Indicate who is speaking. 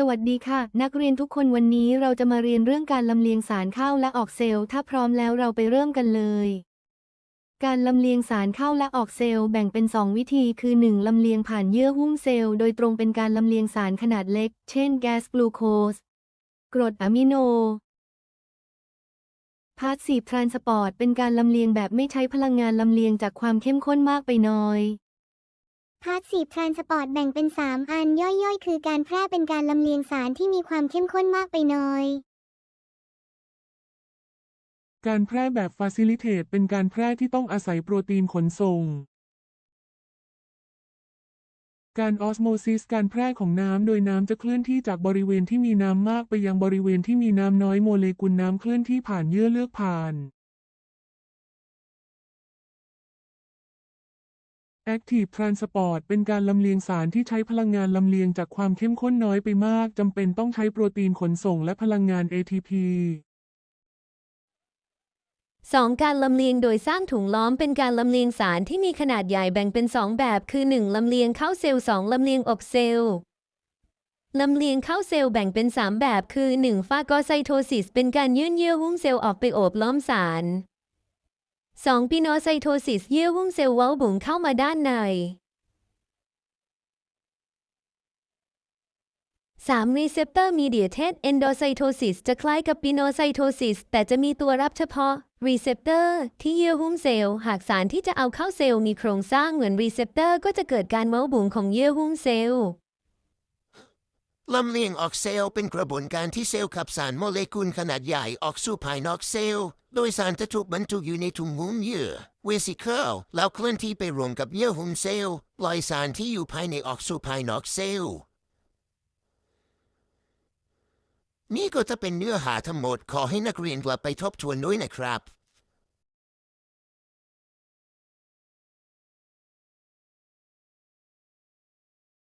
Speaker 1: สวัสดีค่ะ นักเรียนทุกคนวันนี้เราจะมาเรียนเรื่องการลำเลียงสารเข้าและออกเซลล์ถ้าพร้อมแล้วเราไปเริ่มกันเลย การลำเลียงสารเข้าและออกเซลล์แบ่งเป็น 2 วิธีคือ 1. ลำเลียงผ่านเยื่อหุ้มเซลล์โดยตรงเป็นการลำเลียงสารขนาดเล็ก เช่น แก๊สกลูโคส กรดอะมิโนพาสซีฟทรานสปอร์ตเป็นการลำเลียงแบบไม่ใช้พลังงานลำเลียงจากความเข้มข้นมากไปน้อย
Speaker 2: พาสซีฟทรานสปอร์ตแบ่งเป็น 3 อันย่อยๆ คือการแพร่เป็นการลำเลียงสารที่มีความเข้มข้นมากไปน้อย
Speaker 3: การแพร่แบบ Facilitate เป็นการแพร่ที่ต้องอาศัยโปรตีนขนส่ง การออสโมซิสการแพร่ของน้ำโดยน้ำจะเคลื่อนที่จากบริเวณที่มีน้ำมากไปยังบริเวณที่มีน้ำน้อยโมเลกุลน้ำเคลื่อนที่ผ่านเยื่อเลือกผ่าน Active Transport เป็นการลำเลียงสารที่ใช้พลังงานลำเลียงจากความเข้มข้นน้อยไปมาก จำเป็นต้องใช้โปรตีนขนส่งและพลังงาน ATP
Speaker 4: 2. การลำเลียงโดยสร้างถุงล้อมเป็นการลำเลียงสารที่มีขนาดใหญ่แบ่งเป็น 2 แบบ คือ 1. ลำเลียงเข้าเซลล์ 2. ลำเลียงอบเซลล์ลำเลียงเข้าเซลล์แบ่งเป็น 3 แบบ คือ 1. ฟาโกไซโทซิส เป็นการยื่นเยื่อหุ้มเซลล์ออกไปโอบล้อมสาร 2. ปิโนไซโทซิส เยื่อหุ้มเซลล์เว้าบุ๋งเข้ามาด้านใน 3. Receptor Mediated Endocytosis จะคล้ายกับ Pinocytosis แต่จะมีตัวรับเฉพาะ Receptor ที่เยื่อหุ้มเซลล์ หากสารที่จะเอาเข้าเซลล์มีโครงสร้างเหมือน Receptor ก็จะเกิดการเว้าบุ๋งของเยื่อหุ้มเซลล์
Speaker 5: ลำเลียงออกเซลล์เป็นกระบวนการที่เซลล์ขับสารโมเลกุลขนาดใหญ่ออกสู่ภายนอกเซลล์โดยสารจะถูกบรรจุอยู่ในถุงหุ้มเยื่อเวสิเคิลแล้วเคลื่อนที่ไปรวมกับเยื่อหุ้มเซลล์ปล่อยสารที่อยู่ภายในออกสู่ภายนอกเซลล์นี่ก็จะเป็นเนื้อหาทั้งหมดขอให้นักเรียนกลับไปทบทวนด้วยนะครับ